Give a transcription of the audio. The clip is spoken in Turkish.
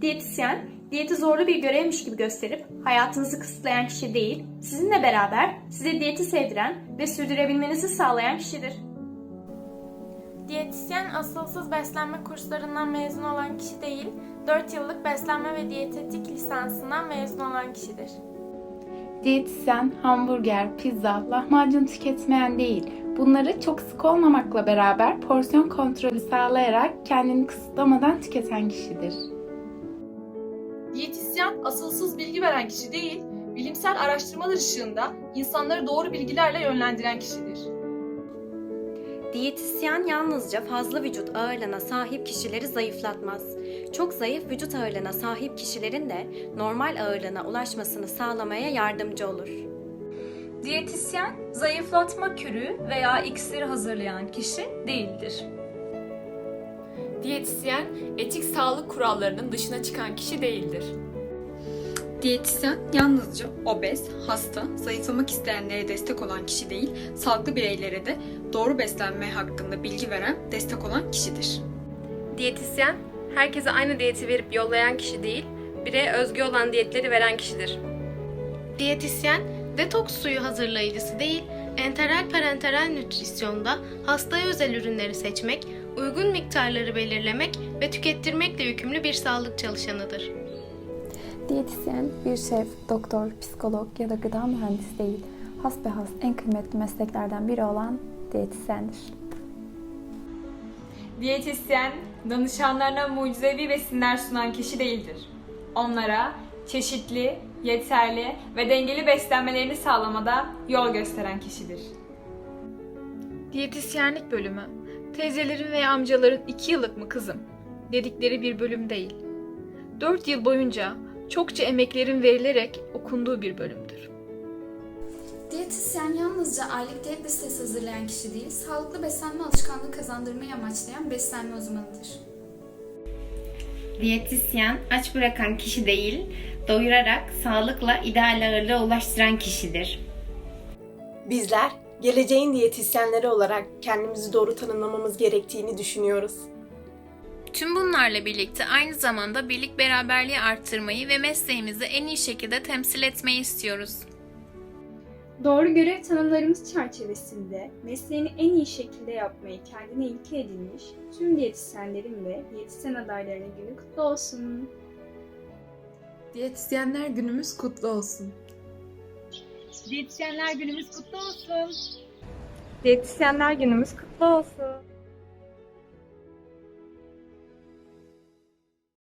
Diyetisyen, diyeti zorlu bir görevmiş gibi gösterip hayatınızı kısıtlayan kişi değil, sizinle beraber size diyeti sevdiren ve sürdürebilmenizi sağlayan kişidir. Diyetisyen asılsız beslenme kurslarından mezun olan kişi değil, 4 yıllık beslenme ve diyetetik lisansından mezun olan kişidir. Diyetisyen hamburger, pizza, lahmacun tüketmeyen değil. Bunları çok sık olmamakla beraber porsiyon kontrolü sağlayarak kendini kısıtlamadan tüketen kişidir. Diyetisyen asılsız bilgi veren kişi değil, bilimsel araştırmalar ışığında insanları doğru bilgilerle yönlendiren kişidir. Diyetisyen yalnızca fazla vücut ağırlığına sahip kişileri zayıflatmaz. Çok zayıf vücut ağırlığına sahip kişilerin de normal ağırlığına ulaşmasını sağlamaya yardımcı olur. Diyetisyen, zayıflatma kürü veya iksir hazırlayan kişi değildir. Diyetisyen, etik sağlık kurallarının dışına çıkan kişi değildir. Diyetisyen yalnızca obez, hasta, zayıflamak isteyenlere destek olan kişi değil, sağlıklı bireylere de doğru beslenme hakkında bilgi veren, destek olan kişidir. Diyetisyen, herkese aynı diyeti verip yollayan kişi değil, bireye özgü olan diyetleri veren kişidir. Diyetisyen, detoks suyu hazırlayıcısı değil, enteral parenteral nütrisyonda hastaya özel ürünleri seçmek, uygun miktarları belirlemek ve tükettirmekle yükümlü bir sağlık çalışanıdır. Diyetisyen bir şef, doktor, psikolog ya da gıda mühendisi değil, hasbihas en kıymetli mesleklerden biri olan diyetisyendir. Diyetisyen, danışanlarına mucizevi besinler sunan kişi değildir. Onlara çeşitli, yeterli ve dengeli beslenmelerini sağlamada yol gösteren kişidir. Diyetisyenlik bölümü, teyzelerin veya amcaların 2 yıllık mı kızım dedikleri bir bölüm değil. 4 yıl boyunca çokça emeklerin verilerek okunduğu bir bölümdür. Diyetisyen yalnızca aylık diyet listesi hazırlayan kişi değil, sağlıklı beslenme alışkanlığı kazandırmayı amaçlayan beslenme uzmanıdır. Diyetisyen aç bırakan kişi değil, doyurarak sağlıkla ideal ağırlığa ulaştıran kişidir. Bizler geleceğin diyetisyenleri olarak kendimizi doğru tanımlamamız gerektiğini düşünüyoruz. Tüm bunlarla birlikte aynı zamanda birlik beraberliği arttırmayı ve mesleğimizi en iyi şekilde temsil etmeyi istiyoruz. Doğru görev tanımlarımız çerçevesinde mesleğini en iyi şekilde yapmayı kendine ilke edinmiş tüm diyetisyenlerin ve diyetisyen adaylarının günü kutlu olsun. Diyetisyenler günümüz kutlu olsun. Diyetisyenler günümüz kutlu olsun. Diyetisyenler günümüz kutlu olsun.